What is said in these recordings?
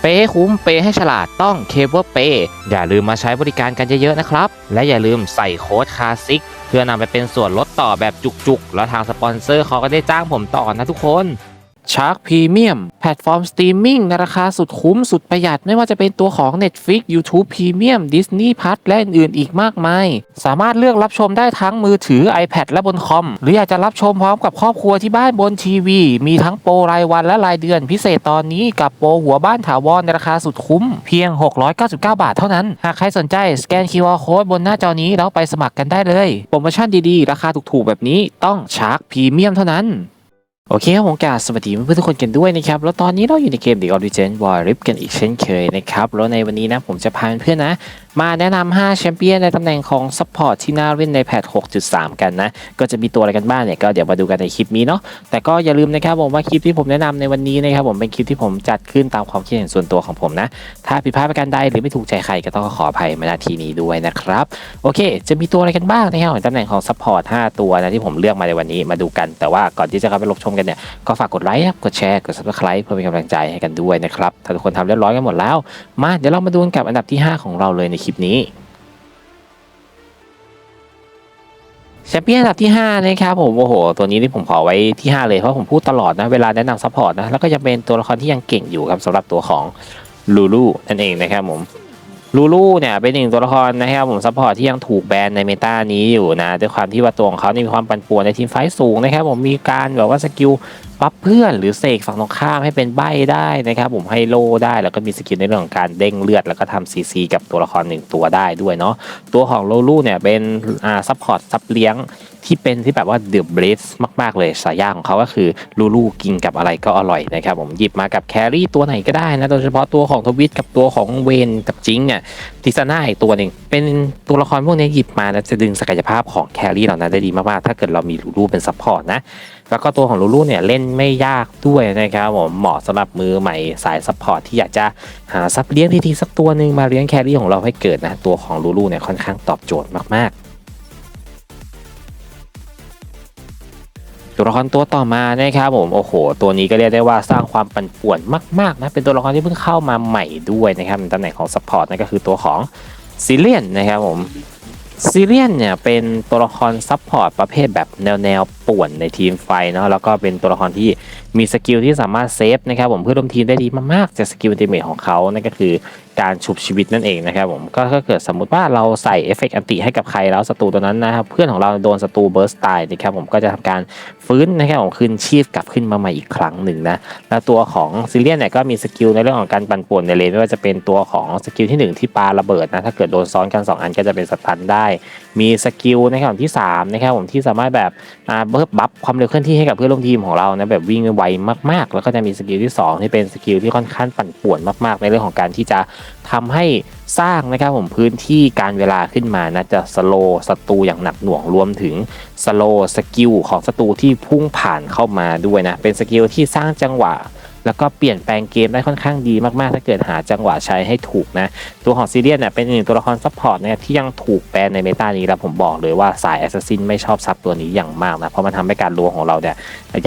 เปย์ให้คุ้มเปย์ให้ฉลาดต้องเคเบิลเปย์อย่าลืมมาใช้บริการกันเยอะๆนะครับ และอย่าลืมใส่โค้ดคลาสสิกเพื่อนำไปเป็นส่วนลดต่อแบบจุกๆ แล้วทางสปอนเซอร์เขาก็ได้จ้างผมต่อนะทุกคน ชาร์ k พรีเมียมแพลตฟอร์มสตรีมมิ่งในราคาสุดคุ้มสุดประหยัดไม่ว่าจะเป็นตัวของ Netflix YouTube Premium Disney Plus และอื่นๆอีกมากมาย สามารถเลือกรับชมได้ทั้งมือถือ iPad และบนคอม หรืออยากจะรับชมพร้อมกับครอบครัวที่บ้านบนทีวี มีทั้งโปรรายวันและรายเดือนพิเศษตอนนี้กับโปรหัวบ้านถาวรในราคาสุดคุ้ม เพียง 699 บาทเท่านั้น หากใครสนใจสแกน QR Code บนหน้าจอนี้แล้วไปสมัครกันได้เลยโปรโมชั่นดีๆ ราคาถูกๆแบบนี้ต้องชาร์ k พรีเมียมเท่านั้น โอเคครับผมกาสวัสดีเพื่อนทุกคนกันด้วยนะครับ แล้วตอนนี้เราอยู่ในเกม The Origin War Rip กันอีกเช่นเคยนะครับ แล้วในวันนี้นะผมจะพาเพื่อนๆนะมาแนะนำ5แชมเปี้ยนในตำแหน่งของ Support ที่น่าเล่นในแพท6.3 กันนะ ก็จะมีตัวอะไรกันบ้างเนี่ยก็เดี๋ยวมาดูกันในคลิปนี้เนาะแต่ก็อย่าลืมนะครับผมว่าคลิปที่ผมแนะนำในวันนี้นะครับผมเป็นคลิปที่ผมจัดขึ้นตามความคิดเห็นส่วนตัวของผมนะ ถ้าผิดพลาดประการใดหรือไม่ถูกใจใครก็ต้องขออภัยมาณทีนี้ด้วยนะครับโอเค จะมีตัวอะไรกันบ้างนะครับของตำแหน่งของ Support 5ตัวนะที่ผมเลือกมาในวันนี้มาดูกัน แต่ว่าก่อนที่จะเข้าไปรับชมกันเนี่ยก็ฝากกดไลค์กดแชร์กด subscribe เพื่อเป็นกำลังใจให้กันด้วยนะครับถ้าทุกคนทำเรียบร้อยกันหมดแล้ว มาเดี๋ยวเรามาดูกันกับอันดับที่ 5 ของเราเลยในคลิปนี้แชมเปี้ยนอันดับที่ 5 นะครับผมโอ้โห ตัวนี้ที่ผมขอไว้ที่ 5 เลย เพราะผมพูดตลอดนะ เวลาแนะนำซัพพอร์ตนะ แล้วก็ยังเป็นตัวละครที่ยังเก่งอยู่ครับสำหรับตัวของลูลูนั่นเองนะครับผมลูลูเนี่ยเป็นหนึ่งตัวละครนะครับผมซัพพอร์ตที่ยังถูกแบนในเมตานี้อยู่นะด้วยความที่ว่าตัวของเขานี่มีความปั่นป่วนในทีมไฟสูงนะครับผมมีการแบบว่าสกิล บัฟเพื่อนหรือเสกฝั่งตรงข้ามให้เป็นใบได้นะครับ ผมให้โลได้แล้วก็มีสกิลในเรื่องของการเด้งเลือด แล้วก็ทำซีซีกับตัวละครหนึ่งตัวได้ด้วยเนาะตัวของโลลูเนี่ยเป็นอ่าซัพพอร์ตซับเลี้ยงที่เป็นที่แบบว่าเดือบเบรสมาก ๆ เลยสายยาของเขาก็คือลูลูกินกับอะไรก็อร่อยนะครับ ผมหยิบมากับแครี่ตัวไหนก็ได้นะ โดยเฉพาะตัวของทวิตกับตัวของเวนกับจิงเนี่ยทิซาน่าอีกตัวหนึ่งเป็นตัวละครพวกนี้หยิบมาแล้วจะดึงศักยภาพของแครี่เหล่านั้นได้ดีมาก ๆ ถ้าเกิดเรามีลูลูเป็นซัพพอร์ตนะ แล้วก็ตัวของลูลูเนี่ยเล่นไม่ยากด้วยนะครับผมเหมาะสำหรับมือใหม่สายซัพพอร์ตที่อยากจะหาซับเลี้ยงทีๆสักตัวหนึ่งมาเลี้ยงแครี่ของเราให้เกิดนะตัวของลูลูเนี่ยค่อนข้างตอบโจทย์มากๆตัวละครตัวต่อมานะครับผมโอ้โห ตัวนี้ก็เรียกได้ว่าสร้างความปั่นป่วนมากๆนะเป็นตัวละครที่เพิ่งเข้ามาใหม่ด้วยนะครับในตำแหน่งของซัพพอร์ตนั่นก็คือตัวของซิเลียนนะครับผม ซีเรียนเนี่ยเป็นตัวละครซับพอร์ตประเภทแบบแนวแนวป่วนในทีมไฟเนาะแล้วก็เป็นตัวละครที่มีสกิลที่สามารถเซฟนะครับผมเพื่อร่วมทีมได้ดีมากๆจากสกิลอัลติเมทของเขานั่นก็คือการชุบชีวิตนั่นเองนะครับผมก็ถ้าเกิดสมมุติว่าเราใส่เอฟเฟกต์อันติให้กับใครแล้วศัตรูตัวนั้นนะครับเพื่อนของเราโดนศัตรูเบิร์สตายนะครับผมก็จะทำการฟื้นนะครับผมคืนชีพกลับขึ้นมาใหม่อีกครั้งหนึ่งนะแล้วตัวของซิเลียนเนี่ยก็มีสกิลในเรื่องของการปั่นป่วนในเลนไม่ว่าจะเป็นตัวของสกิลที่หนึ่งที่ปาระเบิดนะถ้าเกิดโดนซ้อนกันสองอันก็จะเป็นสตันได้ มีสกิลนะครับที่สามนะครับผมที่สามารถแบบเพิ่มบัฟความเร็วเคลื่อนที่ให้กับเพื่อนร่วมทีมของเรานะแบบวิ่งไวมากๆ แล้วก็จะมีสกิลที่สองที่เป็นสกิลที่ค่อนข้างปั่นป่วนมากๆ ในเรื่องของการที่จะทำให้สร้างนะครับผมพื้นที่การเวลาขึ้นมานะจะสโลศัตรูอย่างหนักหน่วงรวมถึงสโลสกิลของศัตรูที่พุ่งผ่านเข้ามาด้วยนะเป็นสกิลที่สร้างจังหวะ แล้วก็เปลี่ยนแปลงเกมได้ค่อนข้างดีมากๆ ถ้าเกิดหาจังหวะใช้ให้ถูกนะ ตัวของซีเรียสเนี่ยเป็นหนึ่งตัวละครซัพพอร์ตเนี่ยที่ยังถูกแบนในเมตานี้แล้วผมบอกเลยว่าสายแอสซัสซินไม่ชอบซับตัวนี้อย่างมากนะ เพราะมันทำให้การรัวของเราเนี่ย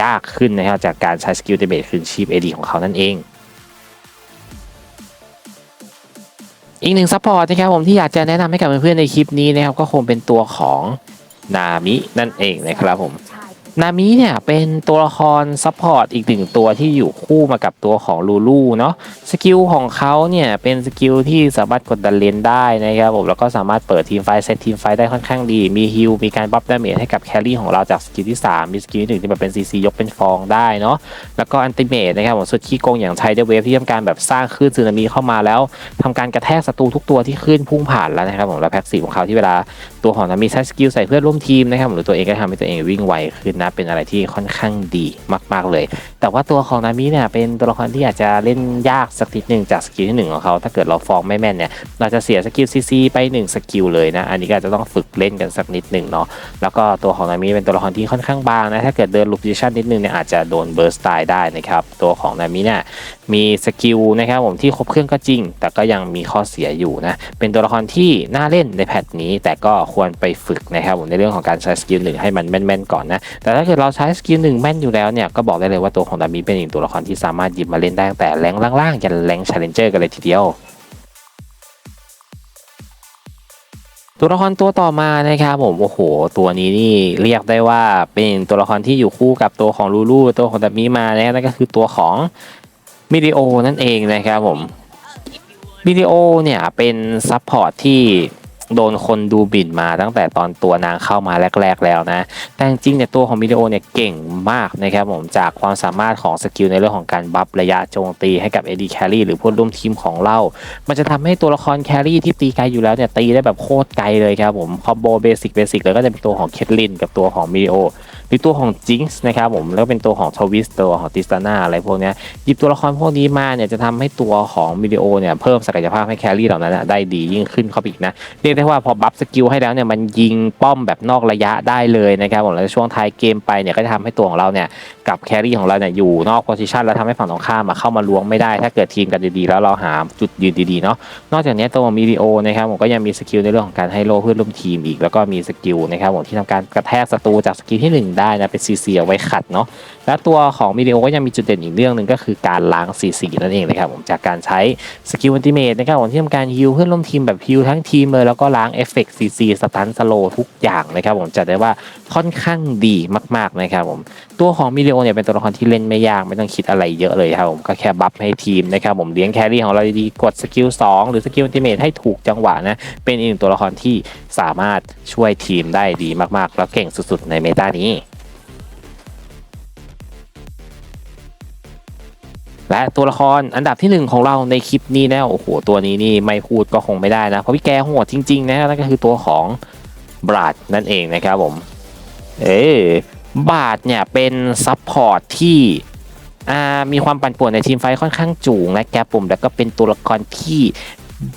ยากขึ้นนะครับจากการใช้สกิลเดเมจคืนชีพเอดีของเขานั่นเองอีกหนึ่งซัพพอร์ตนะครับผมที่อยากจะแนะนำให้กับเพื่อนๆในคลิปนี้นะครับก็คงเป็นตัวของนามินั่นเองนะครับผม นามิเนี่ยเป็นตัวละครซัพพอร์ตอีกหนึ่งตัวที่อยู่คู่มากับตัวของลูลูเนาะสกิลของเขาเนี่ยเป็นสกิลที่สามารถกดดันเลนได้นะครับผมแล้วก็สามารถเปิดทีมไฟเซตทีมไฟได้ค่อนข้างดี มีฮิลมีการบัฟดาเมจให้กับแครี่ของเราจากสกิลที่ 3 มีสกิลที่หนึ่งที่แบบเป็นซีซียกเป็นฟองได้เนาะแล้วก็อันติเมตนะครับผมสุดขี้โกงอย่างไทเดเวฟที่ทำการแบบสร้างคลื่นสึนามิเข้ามาแล้วทำการกระแทกศัตรูทุกตัวที่ขึ้นพุ่งผ่านแล้วนะครับผมแล้วแพ็กสีของเขาที่เวลาตัวของนามิใช้สกิลใส่เพื่อนร่วมทีมนะครับหรือตัวเองก็ทำให้ตัวเองวิ่งไวขึ้นนะเป็นอะไรที่ค่อนข้างดีมาก ๆเลย แต่ว่าตัวของนามิเนี่ยเป็นตัวละครที่อาจจะเล่นยากสักนิดหนึ่งจากสกิลที่หนึ่งของเขาถ้าเกิดเราฟองไม่แม่นเนี่ยเราจะเสียสกิลซีซีไปหนึ่งสกิลเลยนะอันนี้ก็จจะต้องฝึกเล่นกันสักนิดหนึ่งเนาะแล้วก็ตัวของนามิเป็นตัวละครที่ค่อนข้างบางนะถ้าเกิดเดินลูปดิชั่นนิดนึงเนี่ยอาจจะโดนเบิร์สตายได้นะครับตัวของนามิเนี่ยมีสกิลนะครับผมที่ครบเครื่องก็จริง แต่ก็ยังมีข้อเสียอยู่นะเป็นตัวละครที่น่าเล่นในแพทนี้ แต่ก็ควรไปฝึกนะครับผมในเรื่องของการใช้สกิลหนึ่งให้มันแม่นๆก่อนนะแต่ถ้าเกิดเราใช้สกิลหนึ่งแม่นอยู่แล้วเนี่ยก็บอกได้เลยว่าตัวของนามิเป็นอีกตัวละครที่สามารถหยิบมาเล่นได้ตั้งแต่แรงล่างๆยันแรงชาเลนเจอร์กันเลยทีเดียว ตัวละครตัวต่อมานะครับผมโอ้โห ตัวนี้นี่เรียกได้ว่าเป็นตัวละครที่อยู่คู่กับตัวของลูลูตัวของดับมิมานะนั่นก็คือตัวของมิดิโอนั่นเองนะครับผมมิดิโอเนี่ยเป็นซัพพอร์ตที่ โดนคนดูบินมาตั้งแต่ตอนตัวนางเข้ามาแรก ๆ แล้วนะ แต่จริงเนี่ยตัวของมิดิโอเนี่ยเก่งมากนะครับผมจากความสามารถของสกิลในเรื่องของการบัฟระยะโจมตีให้กับ AD Carry หรือพวกร่วมทีมของเรา มันจะทำให้ตัวละครแครี่ที่ตีไกลอยู่แล้วเนี่ยตีได้แบบโคตรไกลเลยครับผมคอมโบเบสิกเบสิกเลยก็จะเป็นตัวของเคทลินกับตัวของมิดิโอ หรือตัวของจิงส์นะครับผมแล้วเป็นตัวของทวิสตัวของติสตาน่าอะไรพวกนี้หยิบตัวละครพวกนี้มาเนี่ยจะทำให้ตัวของมิดิโอเนี่ยเพิ่มศักยภาพให้แครี่เหล่านั้นได้ดียิ่งขึ้นเข้าไปอีกนะเรียกได้ว่าพอบัฟสกิลให้แล้วเนี่ยมันยิงป้อมแบบนอกระยะได้เลยนะครับผมแล้วช่วงท้ายเกมไปเนี่ยก็จะทำให้ตัวของเราเนี่ยกับแครี่ของเราเนี่ยอยู่นอกโพซิชันแล้วทำให้ฝั่งตรงข้ามมาเข้ามาล้วงไม่ได้ ถ้าเกิดทีมกันดีๆ แล้วเราหาจุดยืนดีๆเนาะนอกจากนี้ตัวมิดิโอนะครับผมก็ยังมีสกิลในเรื่องของการให้โล่เพื่อนร่วมทีมอีก แล้วก็มีสกิลนะครับผมที่ทำการกระแทกศัตรูจากสกิลที่หนึ่งได้นะเป็นซีเซียไว้ขัดเนาะและตัวของมิเดโอก็ยังมีจุดเด่นอีกเรื่องหนึ่งก็คือการล้าง CC นั่นเองนะครับผมจากการใช้สกิลอันติเมตนะครับผมที่ทำการฮิลเพื่อนร่วมทีมแบบฮิลทั้งทีมเลยแล้วก็ล้างเอฟเฟกต์ CC สตันสโลทุกอย่างนะครับผมจะได้ว่าค่อนข้างดีมากๆนะครับผมตัวของมิเดโอเนี่ยเป็นตัวละครที่เล่นไม่ยากไม่ต้องคิดอะไรเยอะเลยครับผมก็แค่บัฟให้ทีมนะครับผมเลี้ยงแครี่ของเราดีกดสกิล2หรือสกิลอันติเมตให้ถูกจังหวะนะเป็นอีกหนึ่งตัวละครที่สามารถช่วยทีมได้ดีมากๆ แล้วเก่งสุดๆในเมตานี้ และตัวละครอันดับที่หนึ่งของเราในคลิปนี้นะโอ้โหตัวนี้นี่ไม่พูดก็คงไม่ได้นะ เพราะพี่แกโหดจริงๆนะนั่นก็คือตัวของบราดนั่นเองนะครับผม เออบาดเนี่ยเป็นซับพอร์ตที่มีความปั่นป่วนในทีมไฟค่อนข้างจูงนะครับผมแล้วก็เป็นตัวละครที่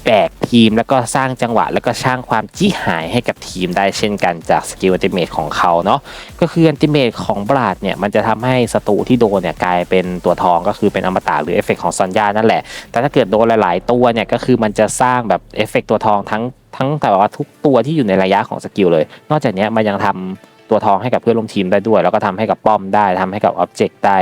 แบกทีมแล้วก็สร้างจังหวะ แล้วก็สร้างความจี้หายให้กับทีมได้เช่นกันจากสกิลอัลติเมทของเขาเนาะก็คืออันติเมตของบราดเนี่ยมันจะทำให้ศัตรูที่โดนเนี่ยกลายเป็นตัวทองก็คือเป็นอมตะหรือเอฟเฟกของซอนยานั่นแหละ แต่ถ้าเกิดโดนหลาย ๆ ตัวเนี่ยก็คือมันจะสร้างแบบเอฟเฟกตัวทองทั้งทั้งแต่ว่าทุกตัวที่อยู่ในระยะของสกิลเลย นอกจากนี้มันยังทำ ตัวทองให้กับเพื่อนร่วมทีมได้ด้วย แล้วก็ทำให้กับป้อมได้ทำให้กับอ็อบเจกต์ได้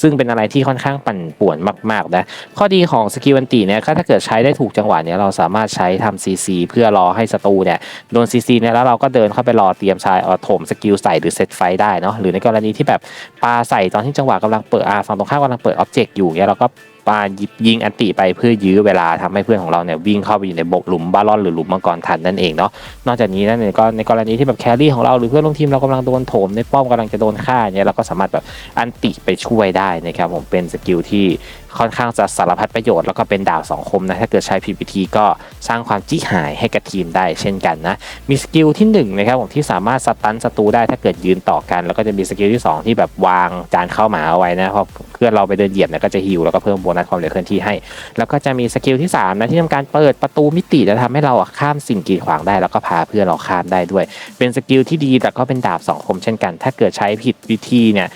ซึ่งเป็นอะไรที่ค่อนข้างปั่นป่วนมากๆนะข้อดีของสกิลอันตีเนี่ยถ้าเกิดใช้ได้ถูกจังหวะเนี่ยเราสามารถใช้ทำซีซีเพื่อรอให้ศัตรูเนี่ยโดนซีซีเนี่ยแล้วเราก็เดินเข้าไปรอเตรียมชายเอาถมสกิลใส่หรือเซตไฟได้เนาะหรือในกรณีที่แบบปาใส่ตอนที่จังหวะกำลังเปิดอาฝั่งตรงข้ามกำลังเปิดอ็อบเจกต์อยู่เนี่ยเราก็ ปายิบยิงอันติไปเพื่อยื้อเวลาทำให้เพื่อนของเราเนี่ยวิ่งเข้าไปอยู่ในบกหลุมบาลอนหรือหลุมมังกรทันนั่นเองเนาะนอกจากนี้นั่นเองก็ในกรณีที่แบบแครี่ของเราหรือเพื่อนร่วมทีมเรากำลังโดนโถมในป้อมกำลังจะโดนฆ่าเนี่ยเราก็สามารถแบบอันติไปช่วยได้นะครับผมเป็นสกิลที่ค่อนข้างจะสารพัดประโยชน์แล้วก็เป็นดาบสองคมนะถ้าเกิดใช้ PPT ก็สร้างความจี้หายให้กับทีมได้เช่นกันนะ มีสกิลที่1นะครับผมที่สามารถสตันศัตรูได้ถ้าเกิดยืนต่อกัน แล้วก็จะมีสกิลที่ 2 ที่แบบวางจานเข้าหมาเอาไว้นะพราะเพื่อนเราไปเดินเหยียบเนี่ยก็จะฮิวแล้วก็เพิ่มโบนัสความเร็วเคลื่อนที่ให้ แล้วก็จะมีสกิลที่3นะที่ทำการเปิดประตูมิติจะทำให้เราข้ามสิ่งกีดขวางได้ แล้วก็พาเพื่อนเราข้ามได้ด้วย เป็นสกิลที่ดีแต่ก็เป็นดาบสองคมเช่นกัน ถ้าเกิดใช้ผิดวิธีเนี่ย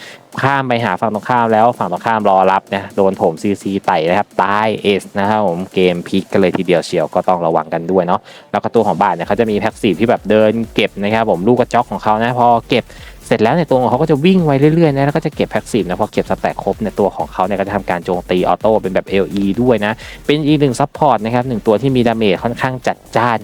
ข้ามไปหาฝั่งตรงข้ามแล้วฝั่งตรงข้ามรอรับนะโดนโถมซีซีไต่นะครับตายเอสนะครับผมเกมพลิกกันเลยทีเดียวเชียวก็ต้องระวังกันด้วยเนาะแล้วก็ตัวของบ้านเนี่ยเขาจะมีแพ็กซีฟที่แบบเดินเก็บนะครับผมลูกกระจอกของเขานะพอเก็บเสร็จแล้วในยตัวของเขาก็จะวิ่งไวเรื่อยๆนะแล้วก็จะเก็บแพ็กซีฟนะพอเก็บสแต็กครบในยตัวของเขาเนี่ยก็จะทำการโจมตีออโต้เป็นแบบ LE ด้วยนะ เป็นอีกหนึ่งซัพพอร์ตนะครับหนึ่งตัวที่มีดาเมจค่อนข้างจัดจ้าน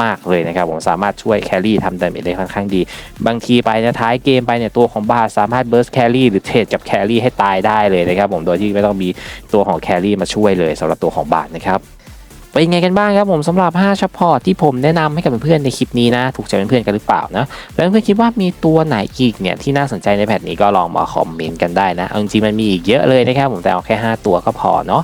มากๆเลยนะครับผมสามารถช่วยแครี่ทำดาเมจได้ค่อนข้างดี บางทีไปนะท้ายเกมไปเนี่ยตัวของบาสสามารถเบิร์สแครี่หรือเทรดกับแครี่ให้ตายได้เลยนะครับผมโดยที่ไม่ต้องมีตัวของแครี่มาช่วยเลยสำหรับตัวของบาสนะครับ เป็นไงกันบ้างครับผมสำหรับ 5ช็อปพอร์ตที่ผมแนะนำให้กับเพื่อนๆในคลิปนี้นะ ถูกใจเพื่อนๆกันหรือเปล่านะแล้วเพื่อนๆคิดว่ามีตัวไหนอีกเนี่ยที่น่าสนใจในแพทนี้ก็ลองมาคอมเมนต์กันได้นะเอาจริงๆมันมีอีกเยอะเลยนะครับผมแต่เอาแค่ 5 ตัวก็พอเนาะ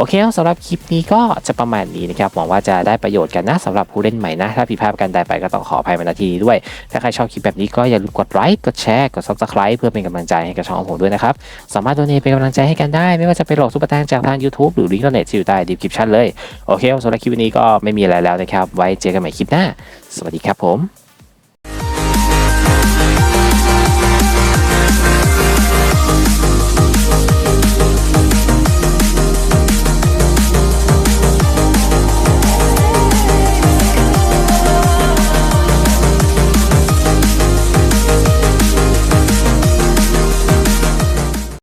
โอเคครับสำหรับคลิปนี้ก็จะประมาณนี้นะครับหวังว่าจะได้ประโยชน์กันนะสำหรับผู้เล่นใหม่นะ ถ้าผิดพลาดกันใดไปก็ต้องขออภัยมาณที่นี้ด้วย ถ้าใครชอบคลิปแบบนี้ก็อย่าลืมกดไลค์กดแชร์กด subscribe เพื่อเป็นกำลังใจให้กับช่องของผมด้วยนะครับ สามารถโดเนทเป็นกำลังใจให้กันได้ ไม่ว่าจะเป็นโหลดซุปเปอร์แตงจากทาง YouTube หรือลิงก์โดเนทที่อยู่ใต้ดีคริปชั่นเลยโอเคครับสำหรับคลิปนี้ก็ไม่มีอะไรแล้วนะครับไว้เจอกันใหม่คลิปหน้า สวัสดีครับผม